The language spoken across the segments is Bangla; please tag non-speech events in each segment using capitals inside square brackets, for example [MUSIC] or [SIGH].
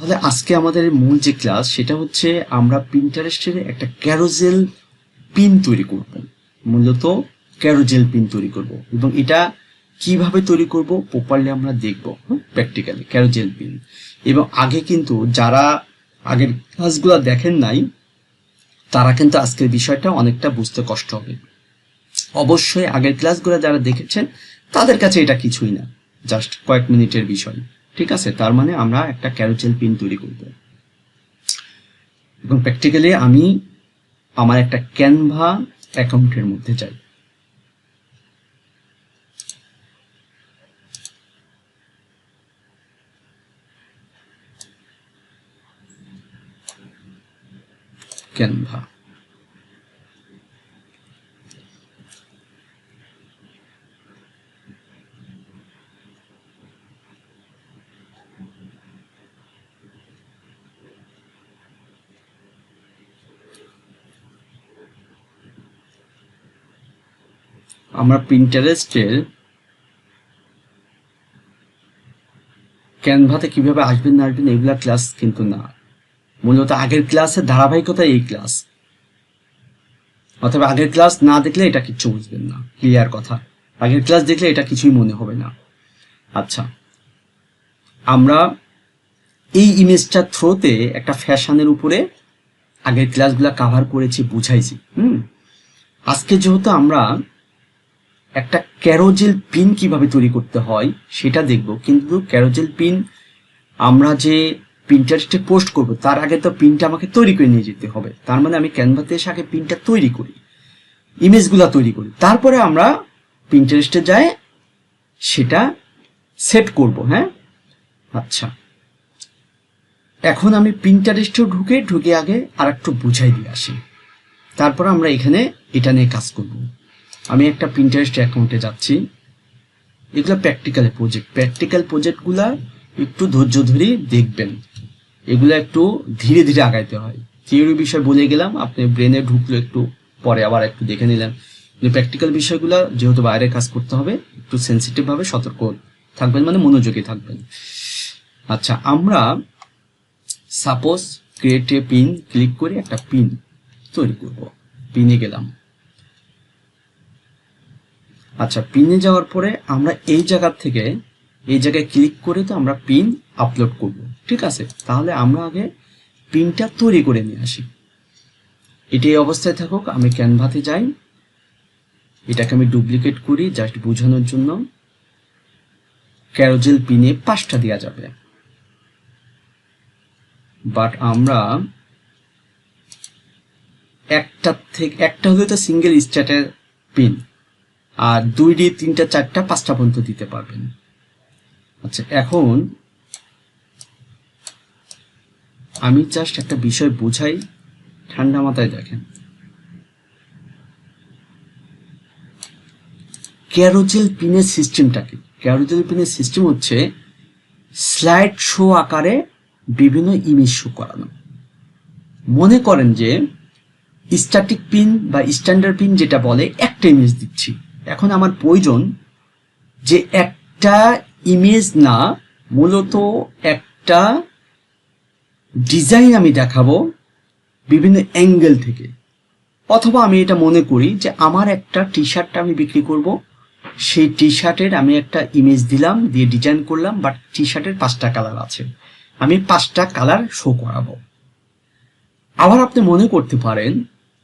তাহলে আজকে আমাদের মূল যে ক্লাস সেটা হচ্ছে আমরা প্রিন্টারেস্টের একটা ক্যারোজেল পিন তৈরি করব। মূলত ক্যারোজেল পিন তৈরি করব এবং এটা কীভাবে তৈরি করব প্রপারলি আমরা দেখব প্র্যাকটিক্যালি ক্যারোজেল পিন এবং আগে কিন্তু যারা আগের ক্লাসগুলো দেখেন নাই, তারা কিন্তু আজকের বিষয়টা অনেকটা বুঝতে কষ্ট হবে। অবশ্যই আগের ক্লাসগুলো যারা দেখেছেন, তাদের কাছে এটা কিছুই না জাস্ট কয়েক মিনিটের বিষয়। ঠিক আছে? তার মানে আমরা একটা ক্যারোচেল পিন তৈরি করব। এবং প্র্যাকটিক্যালি আমি আমার একটা ক্যানভা অ্যাকাউন্টের মধ্যে যাই। ক্যানভা আমরা প্রিন্টারেস্টের ক্যানভাতে কীভাবে আসবেন না আসবেন, এগুলা ক্লাস কিন্তু না। মূলত আগের ক্লাসের ধারাবাহিকতা এই ক্লাস অথবা আগের ক্লাস না দেখলে এটা কিচ্ছু বুঝবেন না ক্লিয়ার কথা। আগের ক্লাস দেখলে এটা কিছুই মনে হবে না। আচ্ছা আমরা এই ইমেজটার থ্রোতে একটা ফ্যাশনের উপরে আগের ক্লাসগুলা কাভার করেছি, বুঝাইছি, হুম? আজকে যেহেতু আমরা একটা ক্যারোজেল পিন কীভাবে তৈরি করতে হয় সেটা দেখব। কিন্তু ক্যারোজেল পিন আমরা যে প্রিন্টারেস্টে পোস্ট করব, তার আগে তো পিনটা আমাকে তৈরি করে নিয়ে যেতে হবে। তার মানে আমি ক্যানভাতে এসে আগে পিনটা তৈরি করি, ইমেজগুলো তৈরি করি। তারপরে আমরা প্রিন্টারেস্টে যাই, সেটা সেট করব হ্যাঁ? আচ্ছা। এখন আমি প্রিন্টারেস্টেও ঢুকে ঢুকে আগে আর একটু বুঝাই দিয়ে আসি। তারপর আমরা এখানে এটা নিয়ে কাজ করব। আমি একটা প্রিন্টারেস্ট অ্যাকাউন্টে যাচ্ছি। এগুলো প্র্যাকটিক্যাল প্রজেক্ট প্র্যাকটিক্যাল প্রজেক্টগুলা একটু ধৈর্য ধরে দেখবেন। এগুলো একটু ধীরে ধীরে আগাইতে হয়। থিওরি বিষয় বলে গেলাম, আপনি ব্রেনে ঢুকলো একটু পরে আবার একটু দেখে নিলেন। প্র্যাকটিক্যাল বিষয়গুলো যেহেতু বাইরে কাজ করতে হবে, একটু সেন্সিটিভ ভাবে সতর্ক থাকবেন মানে মনোযোগী থাকবেন। আচ্ছা আমরা সাপোজ ক্রিয়েট পিন ক্লিক করে একটা পিন তৈরি করব। পিনে গেলাম। আচ্ছা পিনে যাওয়ার পরে আমরা এই জায়গা থেকে এই জায়গায় ক্লিক করে তো আমরা পিন আপলোড করব। ঠিক আছে? তাহলে আমরা আগে পিনটা তৈরি করে নিয়ে আসি। এটি এই অবস্থায় থাকুক, আমি ক্যানভাতে যাই। এটাকে আমি ডুপ্লিকেট করি জাস্ট বোঝানোর জন্য। ক্যারোজেল পিনে পাঁচটা দেওয়া যাবে। বাট আমরা একটা থেকে, একটা হলে তো সিঙ্গেল স্ট্যাটের পিন আর দুইটি তিনটা, চারটা, পাঁচটা পর্যন্ত দিতে পারবেন। আচ্ছা এখন আমি জাস্ট একটা বিষয় বোঝাই। ঠান্ডা মাথায় দেখেন। ক্যারোজেল পিনের সিস্টেমটা কি? ক্যারোজেল পিনের সিস্টেম হচ্ছে স্লাইড শো আকারে বিভিন্ন ইমেজ শো করানো। মনে করেন যে স্ট্যাটিক পিন বা স্ট্যান্ডার্ড পিন যেটা বলে, একটা ইমেজ দিচ্ছি। এখন আমার প্রয়োজন যে একটা ইমেজ না, মূলত একটা ডিজাইন আমি দেখাবো বিভিন্ন অ্যাঙ্গেল থেকে। অথবা আমি এটা মনে করি যে আমার একটা টি শার্টটা আমি বিক্রি করব। সেই টি শার্টের আমি একটা ইমেজ দিলাম, দিয়ে ডিজাইন করলাম বাট টি শার্টের পাঁচটা কালার আছে। আমি পাঁচটা কালার শো করাবো। আবার আপনি মনে করতে পারেন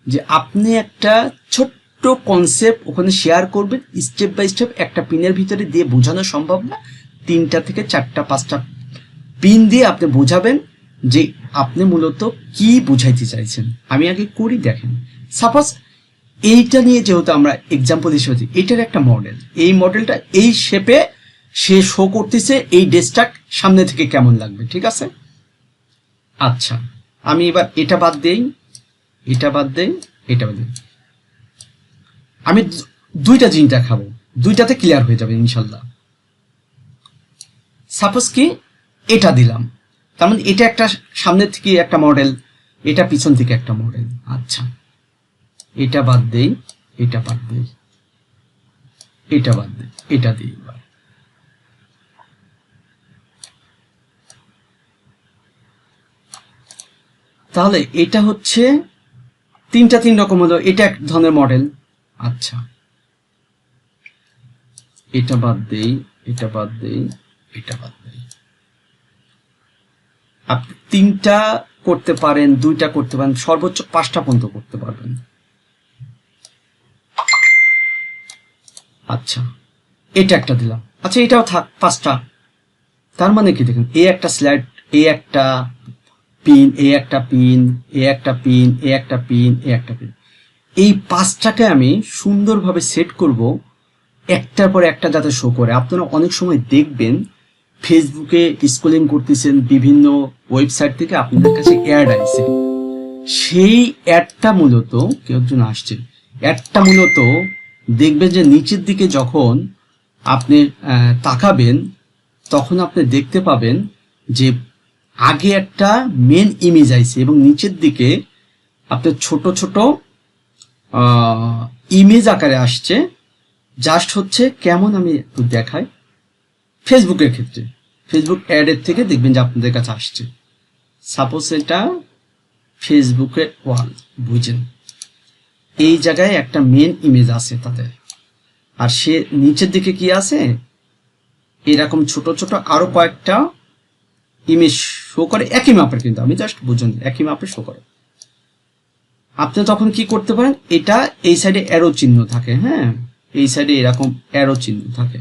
যে আপনি একটা ছোট্ট কনসেপ্ট ওখানে শেয়ার করবেন স্টেপ বাই স্টেপ একটা পিনের ভিতরে দিয়ে বোঝানো সম্ভব না। তিনটা থেকে চারটা, পাঁচটা পিন দিয়ে আপনি বোঝাবেন যে আপনি মূলত কি বুঝাইতে চাইছেন। আমি আগে করি, দেখেন। সাপোজ এইটা নিয়ে যেহেতু আমরা এক্সাম্পল হিসেবে এটার একটা মডেল এই মডেলটা এই শেপে সে শো করতেছে, এই ড্রেসটা সামনে থেকে কেমন লাগবে, ঠিক আছে? আচ্ছা আমি এবার এটা বাদ দেই, এটা বাদ দেই, এটা বাদ দেই। আমি দুইটা জিনিস খাব। দুইটাতে ক্লিয়ার হয়ে যাবে ইনশাল্লাহ। সাপোজ কি, এটা দিলাম। তার মানে এটা একটা সামনের থেকে একটা মডেল এটা পিছন থেকে একটা মডেল আচ্ছা। এটা বাদ দেই, এটা বাদ দেই। এটা বাদ দেই, এটা দিই তাহলে এটা হচ্ছে তিনটা তিন রকম হলো, এটা এক ধরনের মডেল আচ্ছা। এটা বাদ দেই, এটা বাদ দেই, এটা বাদ দেই। আপনি তিনটা করতে পারেন, দুইটা করতে পারেন, সর্বোচ্চ পাঁচটা পর্যন্ত করতে পারবেন। আচ্ছা এটা একটা দিলাম। আচ্ছা এটাও থাক, পাঁচটা। তার মানে কি দেখুন, এ একটা স্লাইড, এ একটা পিন, এ একটা পিন, এ একটা পিন, এ একটা পিন, এ একটা পিন। এই পাঁচটাকে আমি সুন্দরভাবে সেট করব, একটার পর একটা যাতে শো করে। আপনারা অনেক সময় দেখবেন ফেসবুকে স্কুলিং করতেছেন বিভিন্ন ওয়েবসাইট থেকে আপনাদের কাছে অ্যাড আসছে। সেই অ্যাডটা মূলত, কেউ একজন আসছে অ্যাডটা মূলত দেখবেন যে নিচের দিকে যখন আপনি তাকাবেন, তখন আপনি দেখতে পাবেন যে আগে একটা মেন ইমেজ আইছে এবং নিচের দিকে আপনার ছোট ছোট ইমেজ আকারে আসছে জাস্ট হচ্ছে কেমন আমি একটু দেখাই ফেসবুকের ক্ষেত্রে। ফেসবুক অ্যাডের থেকে দেখবেন যে আপনাদের কাছে আসছে। সাপোজ এটা ফেসবুকের ওয়াল, বুঝেন। এই জায়গায় একটা মেন ইমেজ আছে তাদের। আর সে নিচের দিকে কি আছে? এরকম ছোট ছোট আরও কয়েকটা ইমেজ শো করে। একই মাপের কিন্তু, আমি জাস্ট বুঝুন, একই মাপের শো করে। আপনি তখন কি করতে পারেন? এটা এই সাইডে অ্যারো চিহ্ন থাকে হ্যাঁ? এই সাইডে এরকম অ্যারো চিহ্ন থাকে।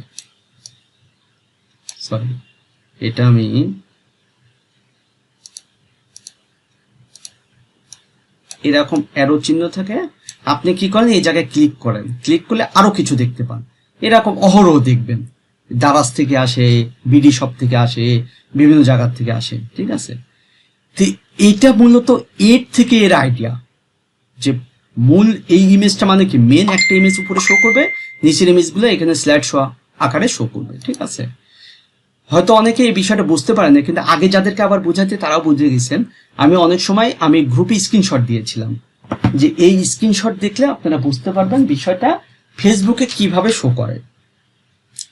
সরি এটা আমি এরকম অ্যারো চিহ্ন থাকে। আপনি কি করেন? এই জায়গায় ক্লিক করেন। ক্লিক করলে আরও কিছু দেখতে পান। এরকম অহরহ দেখবেন। দারাজ থেকে আসে, বিডি শপ থেকে আসে, বিভিন্ন জায়গার থেকে আসে, ঠিক আছে? এইটা মূলত এর থেকে এর আইডিয়া যে মূল এই ইমেজটা মানে কি? মেন একটা ইমেজ উপরে শো করবে, নিচের ইমেজগুলো এখানে স্ল্যাড শো আকারে শো করবে, ঠিক আছে? হয়তো অনেকে এই বিষয়টা বুঝতে পারেন না, কিন্তু আগে যাদেরকে আবার বোঝাতে তারাও বুঝে গেছেন। আমি অনেক সময় আমি গ্রুপে স্ক্রিনশট দিয়েছিলাম। যে এই স্ক্রিনশট দেখলে আপনারা বুঝতে পারবেন বিষয়টা ফেসবুকে কীভাবে শো করে।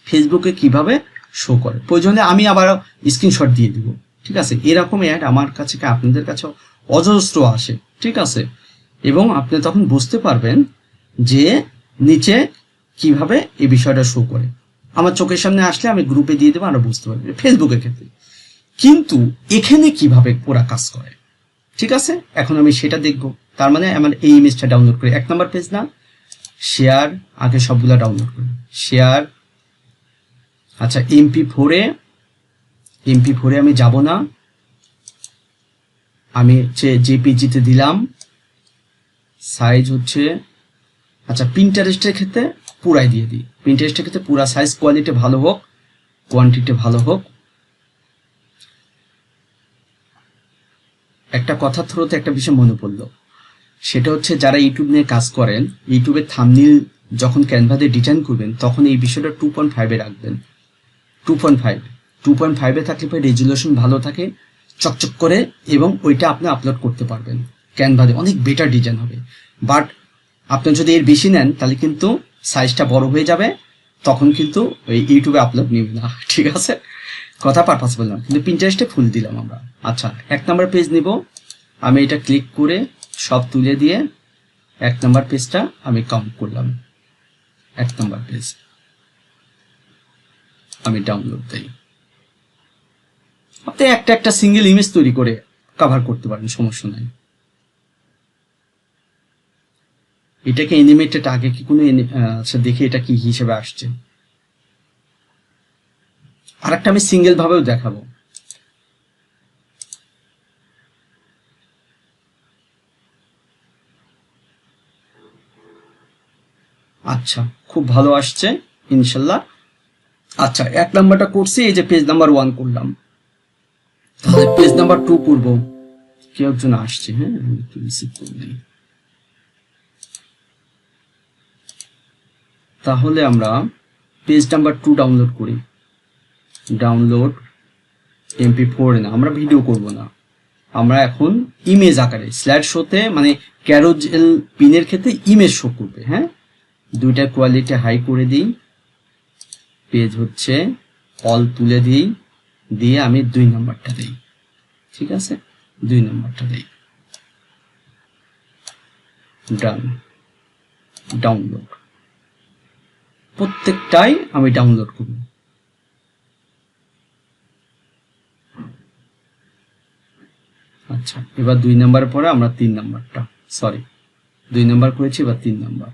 ফেসবুকে কীভাবে শো করে। প্রয়োজনে আমি আবার স্ক্রিনশট দিয়ে দিব, ঠিক আছে? এরকম অ্যাড আমার কাছে আপনাদের কাছে অজস্র আসে, ঠিক আছে? এবং আপনি তখন বুঝতে পারবেন যে নিচে কীভাবে এই বিষয়টা শো করে। আমার চোখের সামনে আসলে আমি গ্রুপে দিয়ে দেবো আমরা বুঝতে পারব ফেসবুকের ক্ষেত্রে। কিন্তু এখানে কীভাবে ওরা কাজ করে? ঠিক আছে? এখন আমি সেটা দেখব। তার মানে আমার এই ইমেজটা ডাউনলোড করি, এক নম্বর পেজ না শেয়ার আগে সবগুলা ডাউনলোড করি। শেয়ার আচ্ছা এমপি ফোরে এমপি ফোরে আমি যাব না। আমি হচ্ছে জেপিজিতে দিলাম সাইজ হচ্ছে আচ্ছা প্রিন্টারেস্টের ক্ষেত্রে পুরাই দিয়ে দিই। প্রিন্টারেস্টের ক্ষেত্রে পুরা সাইজ কোয়ালিটি ভালো হোক কোয়ান্টিটি ভালো হোক। একটা কথা থ্রোতে একটা বিষয় মনে পড়ল। সেটা হচ্ছে যারা ইউটিউব নিয়ে কাজ করেন ইউটিউবের থামনিল যখন ক্যানভাতে ডিজাইন করবেন, তখন এই বিষয়টা টু পয়েন্ট ফাইভে রাখবেন। Two point five two point ফাইভে থাকলে রেজুলেশন ভালো থাকে, চকচক করে, এবং ওইটা আপনি আপলোড করতে পারবেন। ক্যানভাতে অনেক বেটার ডিজাইন হবে। বাট আপনি যদি এর বেশি নেন, তাহলে কিন্তু সাইজটা বড় হয়ে যাবে, তখন কিন্তু ওই ইউটিউবে আপলোড নিবে না। [LAUGHS] ঠিক আছে? কথা পারপাস বললাম। কিন্তু পিন্টারেস্টে ফুল দিলাম আমরা। আচ্ছা এক নাম্বার পেজ নিব। আমি এটা ক্লিক করে সব তুলে দিয়ে এক নাম্বার পেজটা আমি কাউন্ট করলাম। এক নাম্বার পেজ আমি ডাউনলোড দিই। আপনি একটা একটা সিঙ্গেল ইমেজ তৈরি করে কভার করতে পারেন, সমস্যা নাই। এটাকে এনিমেটেড আগে কি কোনো আচ্ছা দেখি এটা কি হিসেবে আসছে। আর একটা আমি সিঙ্গেল ভাবেও দেখাবো। আচ্ছা খুব ভালো আসছে, ইনশাল্লাহ। আচ্ছা এক নাম্বারটা করছি, এই যে পেজ নাম্বার ওয়ান করলাম। তাহলে পেজ নাম্বার টু করব কেউ একজন আসছে হ্যাঁ রিসিভ করে তাহলে আমরা পেজ নাম্বার টু ডাউনলোড করি। ডাউনলোড এমপি ফোর না, আমরা ভিডিও করব না। আমরা এখন ইমেজ আকারে স্ল্যাড শোতে মানে ক্যারোজেল পিনের ক্ষেত্রে ইমেজ শো করবে হ্যাঁ? দুইটা কোয়ালিটি হাই করে দিই। পেজ হচ্ছে অল তুলে দিই, দিয়ে আমি দুই নাম্বারটা দিই। ঠিক আছে? দুই নাম্বারটা দিই। ডান ডাউনলোড প্রত্যেকটাই আমি ডাউনলোড করব। আচ্ছা এবার দুই নাম্বার পরে আমরা তিন নাম্বারটা সরি দুই নাম্বার করেছি, এবার তিন নাম্বার।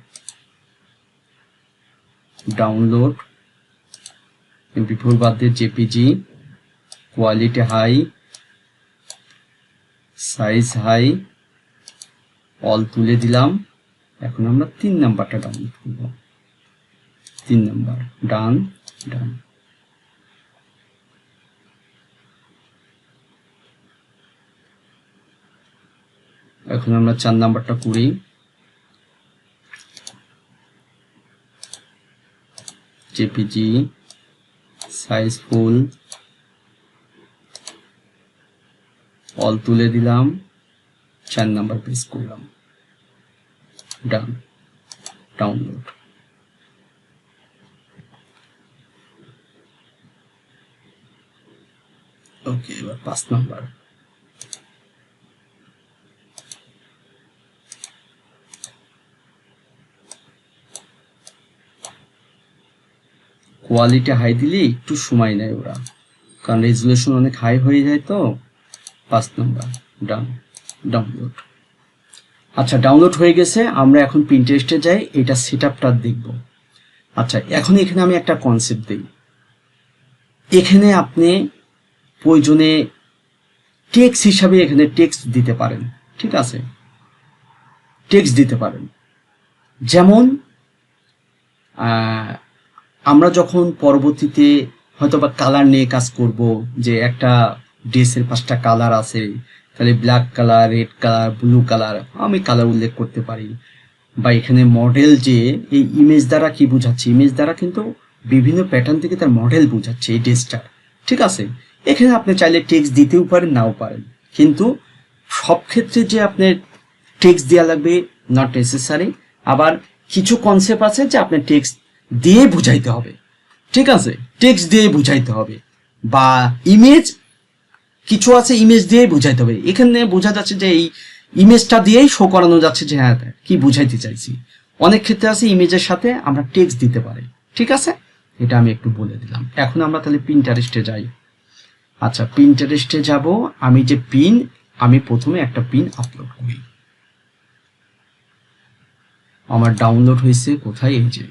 ডাউনলোড এমপি ফোর বাদ দিয়ে JPG quality high size high all তুলে দিলাম। এখন আমরা তিন নাম্বারটা ডাউনলোড করব। তিন নাম্বার। ডান ডান। এখন আমরা চার নাম্বারটা করি। জেপিজি, সাইজ ফুল। অল তুলে দিলাম। চার নাম্বার প্রেস করলাম। ডান। ডাউনলোড। ওকে এবার পাঁচ নাম্বার কোয়ালিটি হাই দিলে একটু সময় নেয় ওরা। কারণ রেজুলেশন অনেক হাই হয়ে যায় তো। পাঁচ নাম্বার ডান ডাউনলোড আচ্ছা ডাউনলোড হয়ে গেছে, আমরা এখন প্রিন্টারেস্টে যাই, এটা সেট আপটা দেখব। আচ্ছা এখন এখানে আমি একটা কনসেপ্ট দিই। এখানে আপনি প্রয়োজনে টেক্স হিসাবে এখানে টেক্সট দিতে পারেন। ঠিক আছে? টেক্সট দিতে পারেন। যেমন আমরা যখন পরবর্তীতে হয়তো বা কালার নিয়ে কাজ করব, যে একটা ড্রেসের পাঁচটা কালার আছে, তাহলে black colour red colour blue colour আমি কালার উল্লেখ করতে পারি। বা এখানে মডেল যে, এই ইমেজ দ্বারা কি বোঝাচ্ছে? ইমেজ দ্বারা কিন্তু বিভিন্ন প্যাটার্ন থেকে তার মডেল বোঝাচ্ছে এই ড্রেসটার ঠিক আছে? এখানে আপনি চাইলে টেক্সট দিতেও পারেন, নাও পারেন। কিন্তু সব ক্ষেত্রে যে আপনার টেক্সট দেওয়া লাগবে নট নেসেসারি আবার কিছু কনসেপ্ট আছে যে আপনার টেক্সট দিয়ে বুঝাইতে হবে। ঠিক আছে? টেক্সট দিয়ে বুঝাইতে হবে। বা ইমেজ কিছু আছে ইমেজ দিয়ে বুঝাইতে হবে। এখানে বোঝা যাচ্ছে যে এই ইমেজটা দিয়েই শো করানো যাচ্ছে যে হ্যাঁ কি বুঝাইতে চাইছি। অনেক ক্ষেত্রে আছে ইমেজের সাথে আমরা টেক্সট দিতে পারি। ঠিক আছে? এটা আমি একটু বলে দিলাম। এখন আমরা তাহলে পিন্টারেস্টে যাই। আচ্ছা পিন্টারেস্টে যাব, আমি যে পিন আমি প্রথমে একটা পিন আপলোড করি। আমার ডাউনলোড হয়েছে কোথায়? এই যে।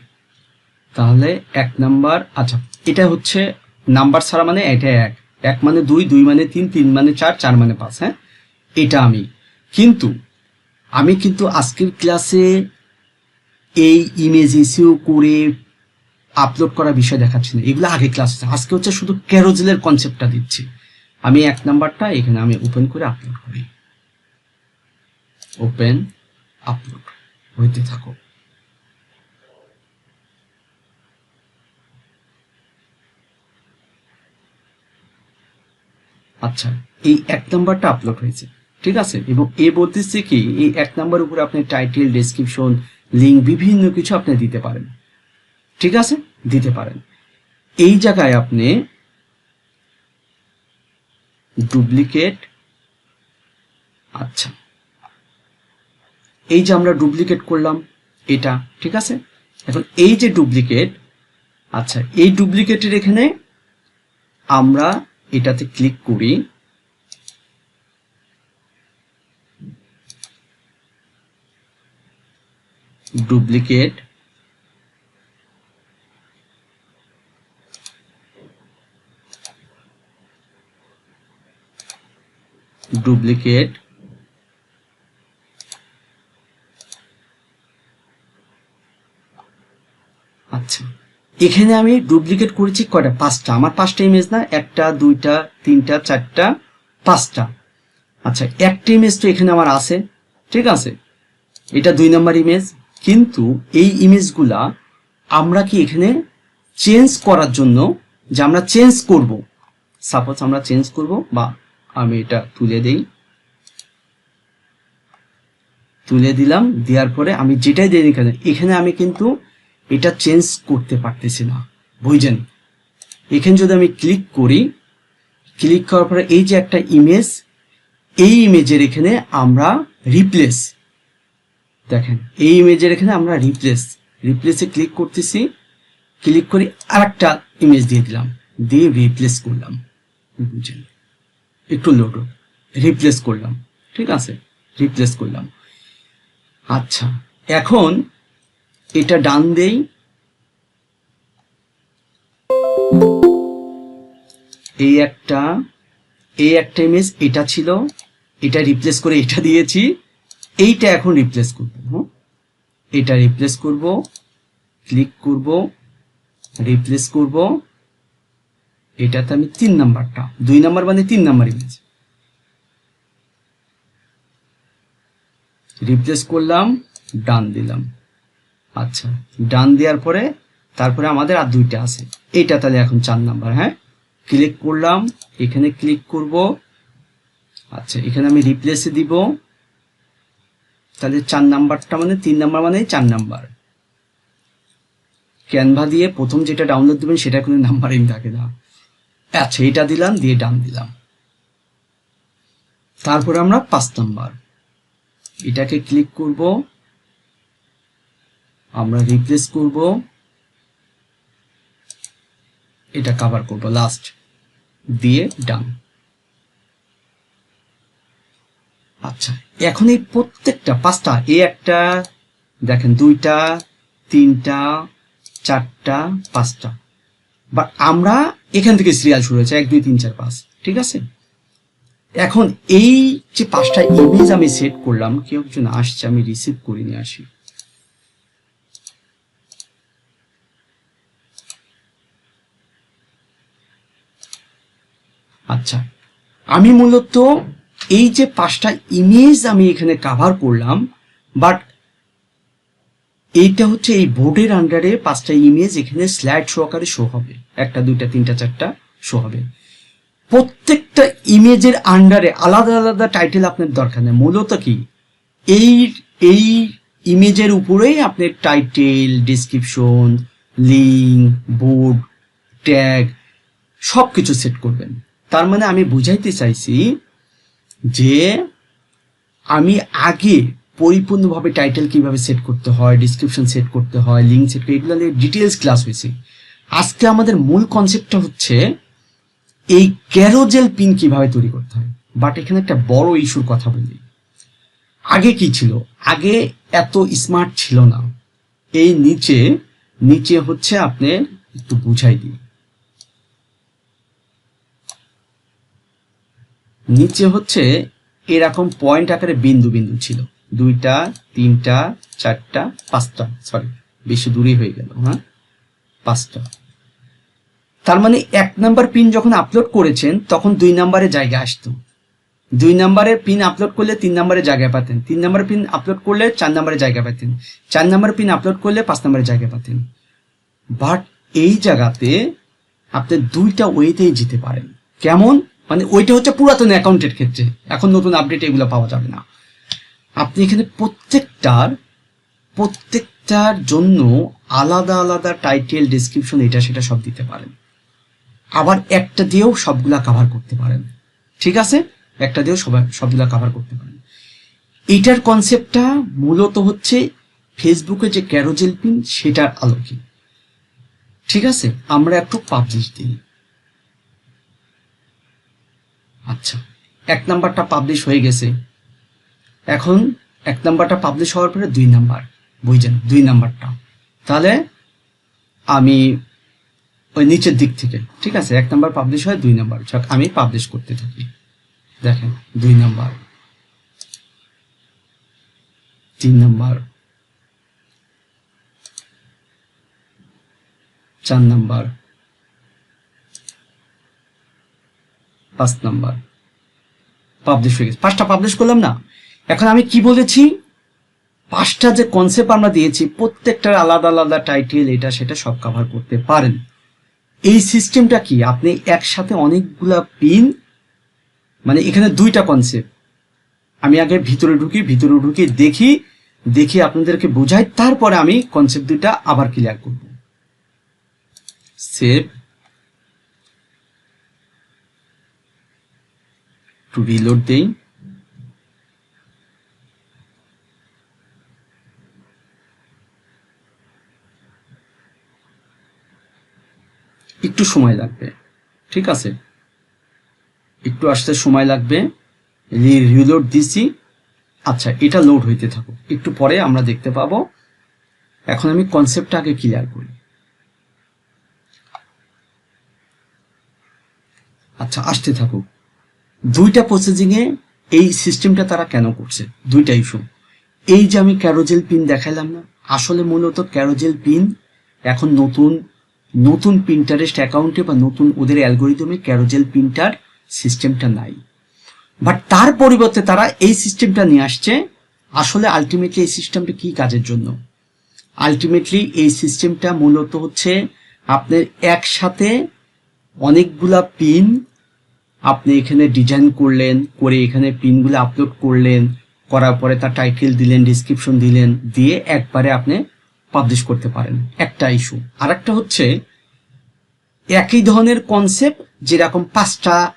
তাহলে এক নাম্বার আচ্ছা এটা হচ্ছে নাম্বার ছাড়া মানে এটা এক। এক মানে দুই দুই মানে তিন তিন মানে চার চার মানে পাঁচ হ্যাঁ? এটা আমি। কিন্তু আমি কিন্তু আজকের ক্লাসে এই ইমেজ ইস্যু করে আপলোড করা বিষয় দেখাচ্ছি না। এগুলো আগে ক্লাস আজকে হচ্ছে শুধু ক্যারোজেলের কনসেপ্টটা দিচ্ছি। আমি এক নাম্বারটা এখানে আমি ওপেন করে আপলোড করি। ওপেন আপলোড হইতে থাকো। আচ্ছা এই এক নাম্বারটা আপলোড হয়েছে। ঠিক আছে? এবং এ বলতেছে কি, এই এক নাম্বার উপরে আপনি টাইটেল ডেসক্রিপশন লিঙ্ক বিভিন্ন কিছু আপনি দিতে পারেন। ঠিক আছে? দিতে পারেন। এই জায়গায় আপনি ডুপ্লিকেট আচ্ছা। এই যে আমরা ডুপ্লিকেট করলাম, এটা, ঠিক আছে? এখন এই যে ডুপ্লিকেট আচ্ছা এই ডুপ্লিকেটের এখানে আমরা এটাতে ক্লিক করি। Duplicate duplicate. আচ্ছা। এখানে আমি ডুপ্লিকেট করেছি কয়টা? পাঁচটা। আমার পাঁচটা ইমেজ না? একটা, দুইটা, তিনটা, চারটা, পাঁচটা। আচ্ছা একটা ইমেজ তো এখানে আমার আছে। ঠিক আছে? এটা দুই নাম্বার ইমেজ কিন্তু এই ইমেজগুলা আমরা কি এখানে চেঞ্জ করার জন্য যে আমরা চেঞ্জ করব? সাপোজ আমরা চেঞ্জ করব বা আমি এটা তুলে দেই। তুলে দিলাম, দেওয়ার পরে আমি যেটাই দিই এখানে এখানে আমি কিন্তু এটা চেঞ্জ করতে পারতেছি না। বুঝছেন? এখানে যদি আমি ক্লিক করি ক্লিক করার পরে এই যে একটা ইমেজ এই ইমেজের এখানে আমরা রিপ্লেস দেখেন, এই ইমেজের এখানে আমরা রিপ্লেস রিপ্লেসে ক্লিক করতেছি ক্লিক করে আরেকটা ইমেজ দিয়ে দিলাম, দিয়ে রিপ্লেস করলাম। বুঝলেন একটু লোড রিপ্লেস করলাম। ঠিক আছে? রিপ্লেস করলাম। আচ্ছা এখন এটা ডান দেই। এই একটা এই একটা ইমেজ এটা ছিল, এটা রিপ্লেস করে এটা দিয়েছি। এইটা এখন রিপ্লেস করব হুম? এটা রিপ্লেস করব ক্লিক করব রিপ্লেস করব। এটাতে আমি তিন নাম্বারটা, দুই নাম্বার মানে তিন নাম্বার ইমেজ রিপ্লেস করলাম ডান দিলাম। আচ্ছা ডান দেওয়ার পরে তারপরে আমাদের আর দুইটা আছে। এইটা তাহলে এখন চার নাম্বার হ্যাঁ? ক্লিক করলাম, এখানে ক্লিক করব। আচ্ছা এখানে আমি রিপ্লেসে দিব। তাহলে চার নাম্বারটা মানে তিন নাম্বার মানে চার নাম্বার। ক্যানভা দিয়ে প্রথম যেটা ডাউনলোড দেবেন, সেটা কোনো নাম্বারিং থাকে না। আচ্ছা এটা দিলাম, দিয়ে ডান দিলাম। তারপরে আমরা পাঁচ নাম্বার। এটাকে ক্লিক করব। আমরা রিপ্লেস করব। এটা কভার করব লাস্ট দিয়ে ডান। আচ্ছা এখন এই প্রত্যেকটা, পাঁচটা, এ একটা, দেখেন দুইটা, তিনটা, চারটা, পাঁচটা। বাট আমরা এখান থেকে সিরিয়াল শুরু হয়েছে, এক, দুই, তিন, চার, পাঁচ, ঠিক আছে? এখন এই যে পাঁচটা ইমেজ আমি সেট করলাম, কেউ একজন আসছে, আমি রিসিভ করে নিয়ে আসি। আচ্ছা আমি মূলত এই যে পাঁচটা ইমেজ আমি এখানে কাভার করলাম বাট এইটা হচ্ছে এই বোর্ডের আন্ডারে পাঁচটা ইমেজ এখানে স্লাইড শো আকারে শো হবে। একটা, দুইটা, তিনটা, চারটা শো হবে। প্রত্যেকটা ইমেজের আন্ডারে আলাদা আলাদা টাইটেল আপনার দরকার নেই। মূলত কি? এই এই ইমেজের উপরেই আপনি title description link board tag সব কিছু সেট করবেন। তার মানে আমি বুঝাইতে চাইছি যে আমি আগে পরিপূর্ণভাবে টাইটেল কীভাবে সেট করতে হয় ডিসক্রিপশন সেট করতে হয় লিঙ্ক সেট এগুলো নিয়ে ডিটেলস ক্লাস হয়েছে। আজকে আমাদের মূল কনসেপ্টটা হচ্ছে এই ক্যারোজেল পিন কীভাবে তৈরি করতে হয়। বাট এখানে একটা বড় ইস্যুর কথা বলি। আগে কি ছিল? আগে এত স্মার্ট ছিল না। এই নিচে নিচে হচ্ছে আপনি একটু বুঝাই দিই। নিচে হচ্ছে এরকম পয়েন্ট আকারে বিন্দু বিন্দু ছিল। দুইটা, তিনটা, চারটা, পাঁচটা সরি বেশি দূরে হয়ে গেল হ্যাঁ? পাঁচটা। তার মানে এক নাম্বার পিন যখন আপলোড করেছেন, তখন দুই নাম্বারে জায়গা আসতো। দুই নাম্বারে পিন আপলোড করলে তিন নাম্বারে জায়গা পাতেন। তিন নাম্বার পিন আপলোড করলে চার নাম্বারে জায়গা পাতেন। চার নাম্বার পিন আপলোড করলে পাঁচ নাম্বারে জায়গা পাতেন। বাট এই জায়গাতে আপনি দুইটা ওয়েতেই যেতে পারেন। কেমন? মানে ওইটা হচ্ছে পুরাতন অ্যাকাউন্টের ক্ষেত্রে। এখন নতুন আপডেট এগুলো পাওয়া যাবে না। আপনি এখানে প্রত্যেকটার প্রত্যেকটার জন্য আলাদা আলাদা টাইটেল ডিসক্রিপশন এটা সেটা সব দিতে পারেন। আবার একটা দিয়েও সবগুলা কভার করতে পারেন। ঠিক আছে? একটা দিয়েও সবাই সবগুলা কাভার করতে পারেন। এটার কনসেপ্টটা মূলত হচ্ছে ফেসবুকে যে ক্যারোজেল পিন সেটার আলোকে। ঠিক আছে? আমরা একটু পাবলিশ দিই। আচ্ছা এক নাম্বারটা পাবলিশ হয়ে গেছে। এখন এক নাম্বারটা পাবলিশ হওয়ার পরে দুই নাম্বার, বুঝছেন? দুই নাম্বারটা। তাহলে আমি ওই নিচের দিক থেকে, ঠিক আছে? এক নাম্বার পাবলিশ হয়, দুই নাম্বার। আমি পাবলিশ করতে থাকি। দেখেন, দুই নাম্বার। তিন নাম্বার। চার নাম্বার। পাঁচ নাম্বার। পাবলিশ হয়ে গেছে। পাঁচটা পাবলিশ করলাম না? এখন আমি কি বলেছি? পাঁচটা যে কনসেপ্ট আমরা দিয়েছি, প্রত্যেকটার আলাদা আলাদা টাইটেল এটা সেটা সব কভার করতে পারেন। এই সিস্টেমটা কি? আপনি একসাথে অনেকগুলা পিন মানে এখানে দুইটা কনসেপ্ট আমি আগে ভিতরে ঢুকি ভিতরে ঢুকি দেখি দেখি আপনাদেরকে বোঝাই, তারপরে আমি কনসেপ্ট দুইটা আবার ক্লিয়ার করব। সেভ টু রিলোড দেই। একটু সময় লাগবে। ঠিক আছে? একটু আসতে সময় লাগবে। রিলোড দিছি। আচ্ছা এটা লোড হইতে থাকুক। একটু পরে আমরা দেখতে পাবো। এখন আমি কনসেপ্টটা আগে ক্লিয়ার করি। আচ্ছা আসতে থাকুক। দুইটা প্রসেসিং এ এই সিস্টেমটা তারা কেন করছে? দুইটা ইস্যু এই যে আমি ক্যারোজেল পিন দেখাইলাম না, আসলে মূলত ক্যারোজেল পিন এখন নতুন নতুন পিন্টারেস্ট অ্যাকাউন্টে বা নতুন ওদের অ্যালগোরিদমে ক্যারোজেল প্রিন্টার সিস্টেমটা নাই। বাট তার পরিবর্তে তারা এই সিস্টেমটা নিয়ে আসছে, আসলে আলটিমেটলি এই সিস্টেমটা কি কাজের জন্য? আলটিমেটলি এই সিস্টেমটা মূলত হচ্ছে আপনার একসাথে অনেকগুলা পিন আপনি এখানে ডিজাইন করলেন, করে এখানে পিনগুলো আপলোড করলেন, করার পরে তার টাইটেল দিলেন ডিসক্রিপশন দিলেন, দিয়ে একবারে আপনি পাবলিশ করতে পারেন। একটা ইস্যু আর একটা হচ্ছে, একই ধরনের কনসেপ্ট যেরকম পাঁচটা,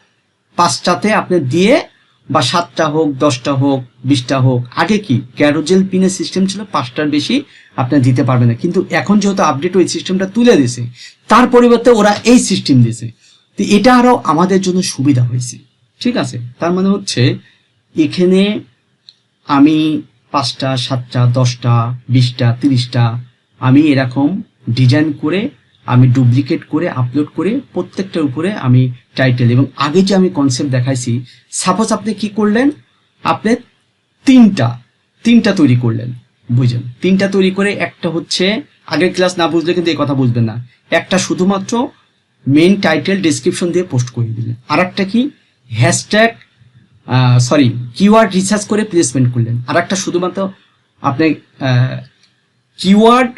পাঁচটাতে আপনি দিয়ে বা সাতটা হোক, দশটা হোক, বিশটা হোক, আগে কি ক্যারোজেল পিনের সিস্টেম ছিল, পাঁচটার বেশি আপনি দিতে পারবেন না। কিন্তু এখন যেহেতু আপডেট ওই সিস্টেমটা তুলে দিয়েছে, তার পরিবর্তে ওরা এই সিস্টেম দিয়েছে। তো এটা আরও আমাদের জন্য সুবিধা হয়েছে। ঠিক আছে? তার মানে হচ্ছে, এখানে আমি পাঁচটা, সাতটা, দশটা, বিশটা, তিরিশটা। আমি এরকম ডিজাইন করে, আমি ডুপ্লিকেট করে আপলোড করে প্রত্যেকটার উপরে আমি টাইটেল এবং আগে যে আমি কনসেপ্ট দেখাইছি সাপোজ আপনি কি করলেন? আপনি তিনটা তিনটা তৈরি করলেন, বুঝলেন? তিনটা তৈরি করে একটা হচ্ছে, আগের ক্লাস না বুঝলে কিন্তু এই কথা বুঝবেন না। একটা শুধুমাত্র মেন টাইটেল ডেসক্রিপশন দিয়ে পোস্ট করে দিলেন। আর একটা কি? হ্যাশট্যাগ সরি কিওয়ার্ড রিসার্চ করে প্লেসমেন্ট করলেন। আর একটা শুধুমাত্র আপনি কিওয়ার্ড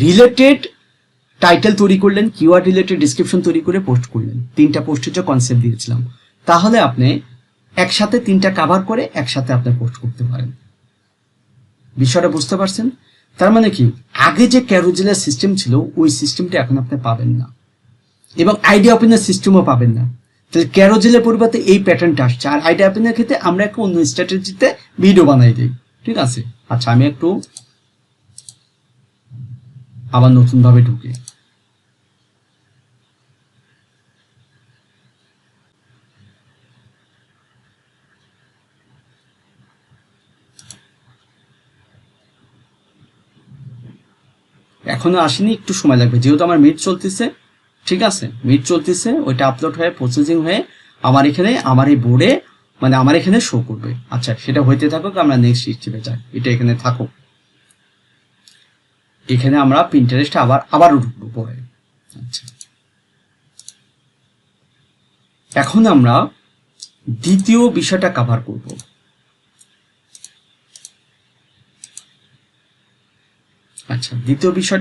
রিলেটেড টাইটেল তৈরি করলেন কিওয়ার্ড রিলেটেড ডিসক্রিপশন তৈরি করে পোস্ট করলেন। তিনটা পোস্টের যে কনসেপ্ট দিয়েছিলাম। তাহলে আপনি একসাথে তিনটা কাভার করে একসাথে আপনি পোস্ট করতে পারেন। বিষয়টা বুঝতে পারছেন? তার মানে কি? আগে যে ক্যারোজেলের সিস্টেম ছিল, ওই সিস্টেমটা এখন আপনি পাবেন না। এবং আইডিয়া ওপেনের সিস্টেমও পাবেন না। তাহলে ক্যারোজেলের পরিবর্তে এই প্যাটার্নটা আসছে? আর আইডিয়া ওপেনের ক্ষেত্রে আমরা একটা অন্য স্ট্র্যাটেজিতে ভিডিও বানাই দিই, ঠিক আছে? আচ্ছা আমি একটু আবার নতুন ভাবে ঢুকি। এখনও আসেনি, একটু সময় লাগবে, যেহেতু আমার মিট চলতেছে। ঠিক আছে? মিট চলতেছে, ওইটা আপলোড হয়ে প্রসেসিং হয়ে, আমার এখানে, আমার এই বোর্ডে মানে আমার এখানে শো করবে। আচ্ছা সেটা হইতে থাকুক, আমরা নেক্সট স্টেপে যাই। এটা এখানে থাকুক। এখানে আমরা প্রিন্টারেস্টে আবার, আবারও ঢুকবো পরে। আচ্ছা। এখন আমরা দ্বিতীয় বিষয়টা কভার করব। আচ্ছা দ্বিতীয় বিষয়